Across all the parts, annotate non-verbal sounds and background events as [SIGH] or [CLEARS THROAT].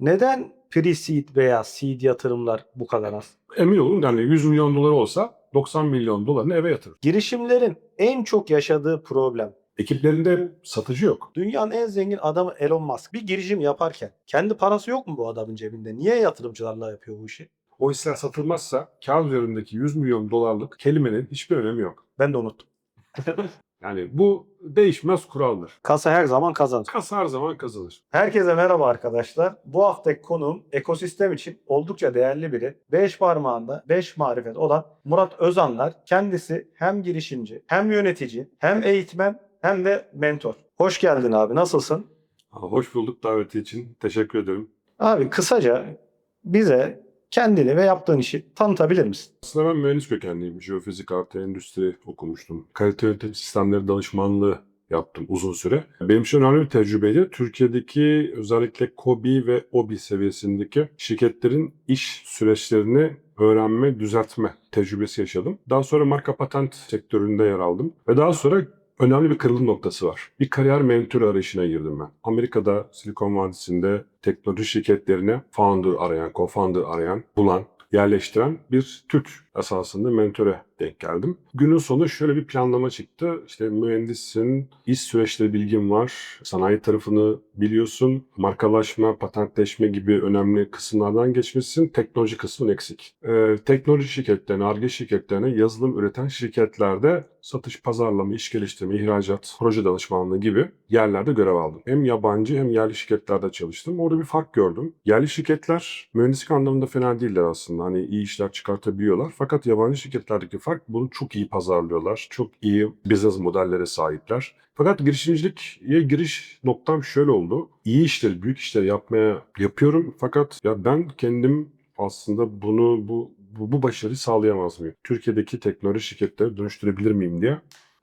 Neden pre-seed veya seed yatırımlar bu kadar az? Emin olun yani 100 milyon doları olsa 90 milyon dolarını eve yatırır. Girişimlerin en çok yaşadığı problem. Ekiplerinde satıcı yok. Dünyanın en zengin adamı Elon Musk bir girişim yaparken kendi parası yok mu bu adamın cebinde? Niye yatırımcılarla yapıyor bu işi? O hisseler satılmazsa kağıt üzerindeki 100 milyon dolarlık kelimenin hiçbir önemi yok. Ben de unuttum. [LAUGHS] Yani bu değişmez kuraldır. Kasa her zaman kazanır. Kasa her zaman kazanır. Herkese merhaba arkadaşlar. Bu haftaki konuğum ekosistem için oldukça değerli biri. Beş parmağında beş marifet olan Murat Özanlar. Kendisi hem girişimci, hem yönetici, hem eğitmen, hem de mentor. Hoş geldin abi. Nasılsın? Hoş bulduk daveti için. Teşekkür ederim. Abi kısaca bize kendini ve yaptığın işi tanıtabilir misin? Aslında ben mühendis kökenliyim. Jeofizik artı endüstri okumuştum. Kalite yönetim sistemleri danışmanlığı yaptım uzun süre. Benim için önemli bir tecrübeydi. Türkiye'deki özellikle KOBİ ve OBİ seviyesindeki şirketlerin iş süreçlerini öğrenme, düzeltme tecrübesi yaşadım. Daha sonra marka patent sektöründe yer aldım. Ve daha sonra önemli bir kırılım noktası var. Bir kariyer mentörü arayışına girdim ben. Amerika'da Silikon Vadisi'nde teknoloji şirketlerine founder arayan, co-founder arayan, bulan, yerleştiren bir Türk esasında mentöre denk geldim. Günün sonu şöyle bir planlama çıktı. İşte mühendissin, iş süreçleri bilgin var, sanayi tarafını biliyorsun, markalaşma, patentleşme gibi önemli kısımlardan geçmişsin, teknoloji kısmın eksik. Ee, teknoloji şirketlerine, ARGE şirketlerine yazılım üreten şirketlerde satış, pazarlama, iş geliştirme, ihracat, proje danışmanlığı gibi yerlerde görev aldım. Hem yabancı hem yerli şirketlerde çalıştım. Orada bir fark gördüm. Yerli şirketler mühendislik anlamında fena değiller aslında. Hani iyi işler çıkartabiliyorlar. Fakat yabancı şirketlerdeki fark bunu çok iyi pazarlıyorlar. Çok iyi business modellere sahipler. Fakat girişimcilikye giriş noktam şöyle oldu. İyi işleri, büyük işleri yapmaya yapıyorum. Fakat ya ben kendim aslında bunu bu bu, bu başarıyı sağlayamaz mıyım? Türkiye'deki teknoloji şirketleri dönüştürebilir miyim diye.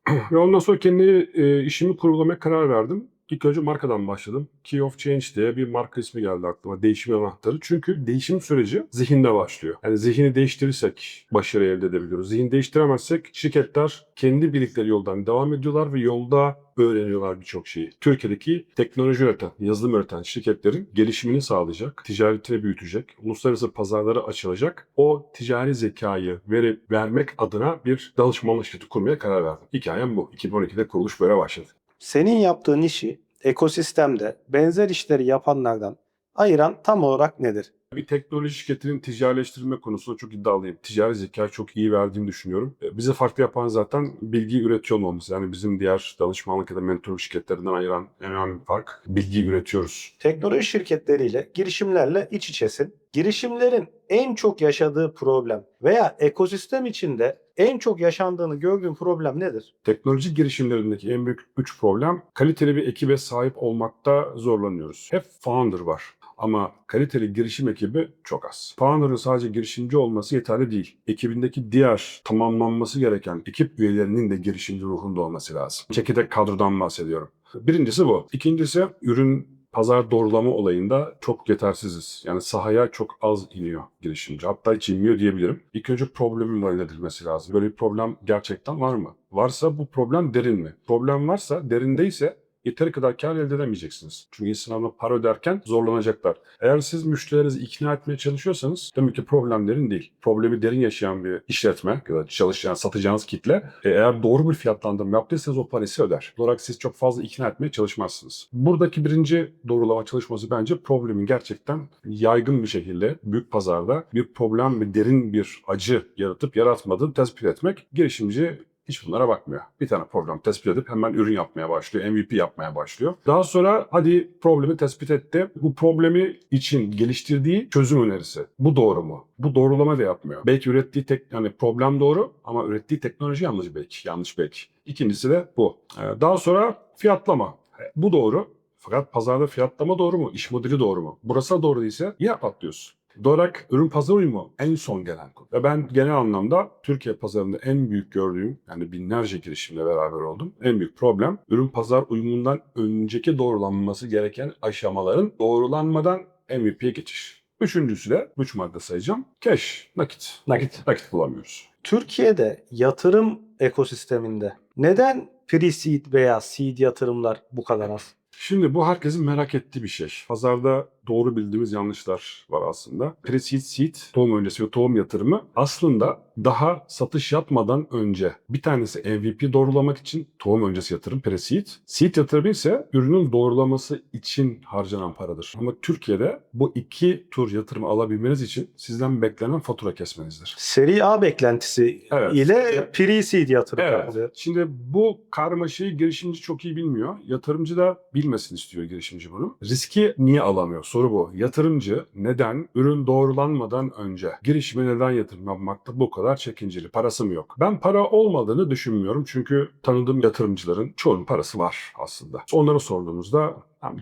[CLEARS THROAT] Ve ondan sonra kendi e, işimi kurgulamaya karar verdim. İlk önce markadan başladım. Key of Change diye bir marka ismi geldi aklıma. Değişim anahtarı. Çünkü değişim süreci zihinde başlıyor. Yani zihni değiştirirsek başarı elde edebiliyoruz. Zihin değiştiremezsek şirketler kendi bildikleri yoldan devam ediyorlar ve yolda öğreniyorlar birçok şeyi. Türkiye'deki teknoloji üreten, yazılım üreten şirketlerin gelişimini sağlayacak, ticaretini büyütecek, uluslararası pazarlara açılacak, o ticari zekayı verip vermek adına bir danışmanlık şirketi kurmaya karar verdim. Hikayem bu. 2012'de kuruluş böyle başladı. Senin yaptığın işi ekosistemde benzer işleri yapanlardan ayıran tam olarak nedir? Bir teknoloji şirketinin ticarileştirme konusunda çok iddialıyım. Ticari zeka çok iyi verdiğini düşünüyorum. E, Bize farklı yapan zaten bilgi üretiyor olmamız. Yani bizim diğer danışmanlık ya da mentor şirketlerinden ayıran en önemli fark bilgi üretiyoruz. Teknoloji şirketleriyle, girişimlerle iç içesin. Girişimlerin en çok yaşadığı problem veya ekosistem içinde en çok yaşandığını gördüğün problem nedir? Teknoloji girişimlerindeki en büyük üç problem kaliteli bir ekibe sahip olmakta zorlanıyoruz. Hep founder var. Ama kaliteli girişim ekibi çok az. Founder'ın sadece girişimci olması yeterli değil. Ekibindeki diğer tamamlanması gereken ekip üyelerinin de girişimci ruhunda olması lazım. Çekirdek kadrodan bahsediyorum. Birincisi bu. İkincisi ürün pazar doğrulama olayında çok yetersiziz. Yani sahaya çok az iniyor girişimci. Hatta hiç inmiyor diyebilirim. İlk önce problemin halledilmesi lazım. Böyle bir problem gerçekten var mı? Varsa bu problem derin mi? Problem varsa derindeyse yeteri kadar kar elde edemeyeceksiniz. Çünkü insanlar para öderken zorlanacaklar. Eğer siz müşterilerinizi ikna etmeye çalışıyorsanız demek ki problem derin değil. Problemi derin yaşayan bir işletme ya da çalışan, satacağınız kitle e, eğer doğru bir fiyatlandırma yaptıysanız o parayı size öder. Olarak siz çok fazla ikna etmeye çalışmazsınız. Buradaki birinci doğrulama çalışması bence problemin gerçekten yaygın bir şekilde büyük pazarda bir problem ve derin bir acı yaratıp yaratmadığını tespit etmek girişimci hiç bunlara bakmıyor. Bir tane problem tespit edip hemen ürün yapmaya başlıyor, MVP yapmaya başlıyor. Daha sonra hadi problemi tespit etti. Bu problemi için geliştirdiği çözüm önerisi. Bu doğru mu? Bu doğrulama da yapmıyor. Belki ürettiği tek yani problem doğru ama ürettiği teknoloji yanlış belki. Yanlış belki. İkincisi de bu. Ee, Daha sonra fiyatlama. Bu doğru. Fakat pazarda fiyatlama doğru mu? İş modeli doğru mu? Burası doğru değilse yine patlıyorsun. Doğarak ürün pazar uyumu en son gelen konu. Ve ben genel anlamda Türkiye pazarında en büyük gördüğüm yani binlerce girişimle beraber oldum. En büyük problem ürün pazar uyumundan önceki doğrulanması gereken aşamaların doğrulanmadan MVP'ye geçiş. Üçüncüsü de üç madde sayacağım. Cash, nakit. Nakit. Nakit bulamıyoruz. Türkiye'de yatırım ekosisteminde neden pre-seed veya seed yatırımlar bu kadar az? Şimdi bu herkesin merak ettiği bir şey. Pazarda doğru bildiğimiz yanlışlar var aslında. Pre-seed seed, tohum öncesi ve tohum yatırımı aslında daha satış yapmadan önce bir tanesi MVP doğrulamak için tohum öncesi yatırım pre-seed. Seed yatırımı ise ürünün doğrulaması için harcanan paradır. Ama Türkiye'de bu iki tur yatırımı alabilmeniz için sizden beklenen fatura kesmenizdir. Seri A beklentisi Evet. ile pre-seed yatırım Evet. Şimdi bu karmaşayı girişimci çok iyi bilmiyor. Yatırımcı da bilmesin istiyor girişimci bunu. Riski niye alamıyor? Soru bu. Yatırımcı neden ürün doğrulanmadan önce girişime neden yatırım yapmakta bu kadar çekinceli? Parası mı yok? Ben para olmadığını düşünmüyorum. Çünkü tanıdığım yatırımcıların çoğunun parası var aslında. Onlara sorduğumuzda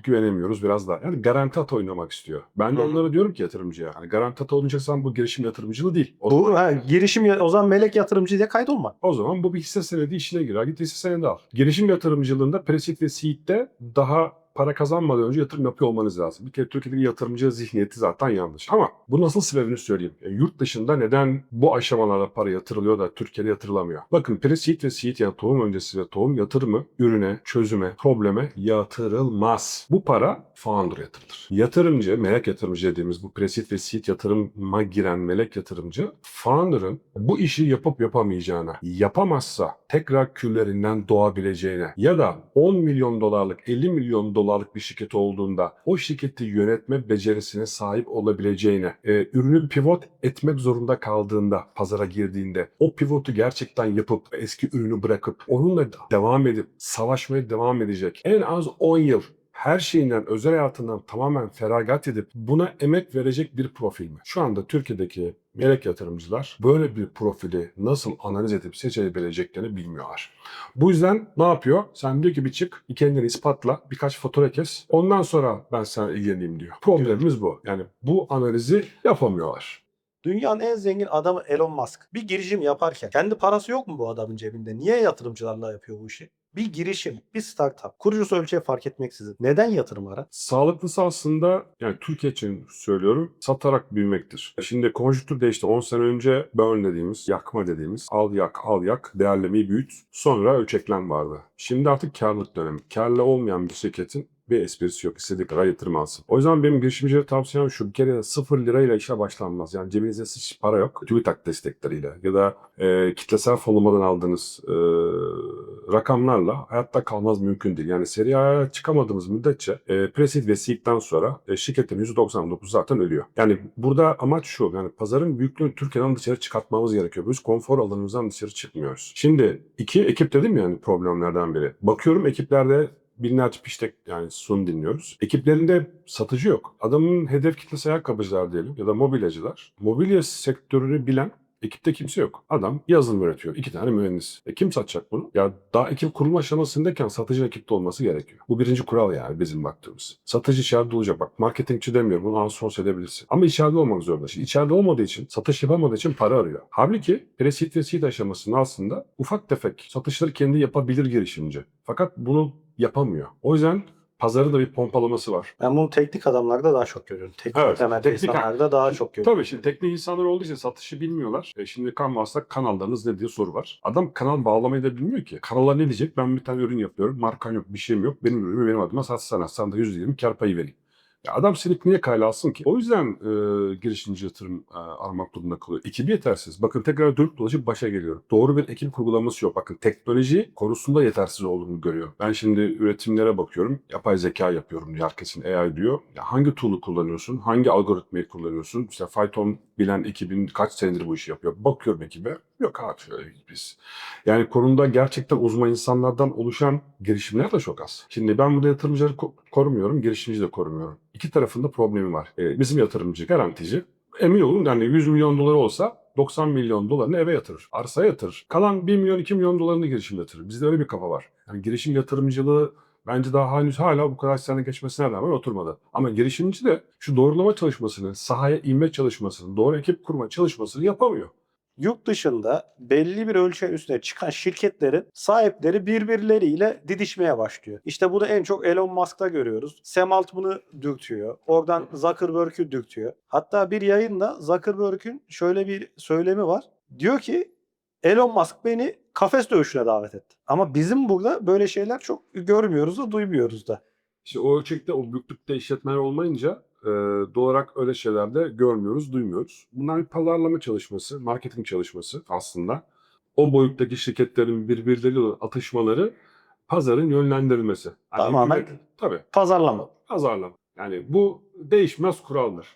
Güvenemiyoruz biraz daha. Yani garanti at oynamak istiyor. Ben de Hı onlara diyorum ki yatırımcıya. Hani garanti at oynayacaksan bu girişim yatırımcılığı değil. O Bu ha, girişim ya- o zaman melek yatırımcı diye kaydolma. o zaman bu bir hisse senedi işine girer. Git hisse senedi al. Girişim yatırımcılığında Presit ve Seed'de daha para kazanmadan önce yatırım yapıyor olmanız lazım. Bir kere Türkiye'deki yatırımcı zihniyeti zaten yanlış. Ama bu nasıl sebebini söyleyeyim. E, yurt dışında neden bu aşamalarda para yatırılıyor da Türkiye'de yatırılamıyor? Bakın Pre-Seed ve Seed yani tohum öncesi ve tohum yatırımı ürüne, çözüme, probleme yatırılmaz. Bu para founder yatırılır. Yatırımcı, melek yatırımcı dediğimiz bu Pre-Seed ve Seed yatırıma giren melek yatırımcı founder'ın bu işi yapıp yapamayacağına, yapamazsa tekrar küllerinden doğabileceğine ya da 10 milyon dolarlık, 50 milyon dolarlık bir şirket olduğunda o şirketi yönetme becerisine sahip olabileceğine, e, ürünü pivot etmek zorunda kaldığında, pazara girdiğinde o pivotu gerçekten yapıp eski ürünü bırakıp onunla devam edip savaşmaya devam edecek en az 10 yıl her şeyinden, özel hayatından tamamen feragat edip buna emek verecek bir profil mi? Şu anda Türkiye'deki melek yatırımcılar böyle bir profili nasıl analiz edip seçebileceklerini bilmiyorlar. Bu yüzden ne yapıyor? Sen diyor ki bir çık, kendini ispatla, birkaç fatura kes. Ondan sonra ben sana ilgileneyim diyor. Problemimiz bu. Yani bu analizi yapamıyorlar. Dünyanın en zengin adamı Elon Musk. Bir girişim yaparken kendi parası yok mu bu adamın cebinde? Niye yatırımcılarla yapıyor bu işi? Bir girişim, bir startup, kurucusu ölçeği fark etmeksizin. Neden yatırım arar? Sağlıklısı aslında yani Türkiye için söylüyorum satarak büyümektir. Şimdi konjüktür değişti. 10 sene önce burn dediğimiz, yakma dediğimiz al yak al yak değerlemeyi büyüt sonra ölçeklen vardı. Şimdi artık karlılık dönemi. Karlı olmayan bir şirketin bir esprisi yok. İstediği kadar yatırım alsın. O yüzden benim girişimcilere tavsiyem şu. Bir kere 0 lirayla işe başlanmaz. Yani cebinizde hiç para yok. TÜBİTAK destekleriyle ya da e, kitlesel fonlamadan aldığınız e, rakamlarla hayatta kalmaz mümkün değil. Yani seri A'ya çıkamadığımız müddetçe e, Presid ve Seed'den sonra e, şirketlerin %99 zaten ölüyor. Yani burada amaç şu. Yani pazarın büyüklüğünü Türkiye'den dışarı çıkartmamız gerekiyor. Biz konfor alanımızdan dışarı çıkmıyoruz. Şimdi iki ekip dedim ya yani problemlerden biri. Bakıyorum ekiplerde binlerce piştek yani sun dinliyoruz. Ekiplerinde satıcı yok. Adamın hedef kitlesi ayakkabıcılar diyelim ya da mobilyacılar. Mobilya sektörünü bilen ekipte kimse yok. Adam yazılım üretiyor. İki tane mühendis. E kim satacak bunu? Ya daha ekip kurulma aşamasındayken satıcı ekipte olması gerekiyor. Bu birinci kural yani bizim baktığımız. Satıcı içeride olacak. Bak marketingçi demiyorum. Bunu outsource edebilirsin. Ama içeride olmak zorunda. Şimdi içeride olmadığı için, satış yapamadığı için para arıyor. Halbuki pre-seed ve seed aşamasında aslında ufak tefek satışları kendi yapabilir girişimci. Fakat bunu yapamıyor. O yüzden pazarı da bir pompalaması var. Ben bunu teknik adamlarda daha çok görüyorum. Teknik Evet, temel teknik- insanlarda daha çok görüyorum. Tabii şimdi teknik insanlar olduğu için satışı bilmiyorlar. E şimdi Canvas'ta kanallarınız ne diye soru var. Adam kanal bağlamayı da bilmiyor ki. Kanala ne diyecek? Ben bir tane ürün yapıyorum. Markan yok, bir şeyim yok. Benim ürünümü benim adıma satsana. Sana da %20 kar payı vereyim. Ya adam seni niye kayla ki? O yüzden e, girişimci yatırım e, aramak durumunda kalıyor. Ekibi yetersiz. Bakın tekrar dönüp dolaşıp başa geliyorum. Doğru bir ekip kurgulaması yok. Bakın teknoloji konusunda yetersiz olduğunu görüyor. Ben şimdi üretimlere bakıyorum. Yapay zeka yapıyorum diyor. Herkesin AI diyor. Ya hangi tool'u kullanıyorsun? Hangi algoritmayı kullanıyorsun? İşte Python bilen ekibin kaç senedir bu işi yapıyor? Bakıyorum ekibe. Yok abi öyle biz. Yani konuda gerçekten uzman insanlardan oluşan girişimler de çok az. Şimdi ben burada yatırımcıları ko- korumuyorum, girişimci de korumuyorum. İki tarafında problemi var. Ee, bizim yatırımcı, garantici emin olun yani 100 milyon doları olsa 90 milyon dolarını eve yatırır. Arsaya yatırır. Kalan 1 milyon 2 milyon dolarını girişim yatırır. Bizde öyle bir kafa var. Yani girişim yatırımcılığı bence daha henüz hala bu kadar sene geçmesine rağmen oturmadı. Ama girişimci de şu doğrulama çalışmasını, sahaya inme çalışmasını, doğru ekip kurma çalışmasını yapamıyor. Yurt dışında belli bir ölçeğin üstüne çıkan şirketlerin sahipleri birbirleriyle didişmeye başlıyor. İşte bunu en çok Elon Musk'ta görüyoruz. Sam Altman'ı dürtüyor. Oradan Zuckerberg'ü dürtüyor. Hatta bir yayında Zuckerberg'ün şöyle bir söylemi var. Diyor ki Elon Musk beni kafes dövüşüne davet etti. Ama bizim burada böyle şeyler çok görmüyoruz da duymuyoruz da. İşte o ölçekte, o büyüklükte işletmeler olmayınca e, doğal olarak öyle şeyler de görmüyoruz, duymuyoruz. Bunlar bir pazarlama çalışması, marketing çalışması aslında. O boyuttaki şirketlerin birbirleriyle atışmaları pazarın yönlendirilmesi. Hani Tamamen- hükümet- tabii Pazarlama. pazarlama. Yani bu değişmez kuraldır.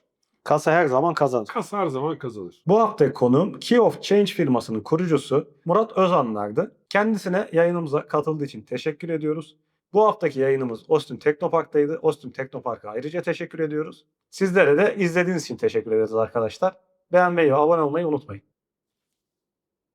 Kasa her zaman kazanır. Kasa her zaman kazanır. Bu haftaki konuğum Key of Change firmasının kurucusu Murat Özanlar'dı. Kendisine yayınımıza katıldığı için teşekkür ediyoruz. Bu haftaki yayınımız Ostim Teknopark'taydı. Ostim Teknopark'a ayrıca teşekkür ediyoruz. Sizlere de izlediğiniz için teşekkür ederiz arkadaşlar. Beğenmeyi ve abone olmayı unutmayın.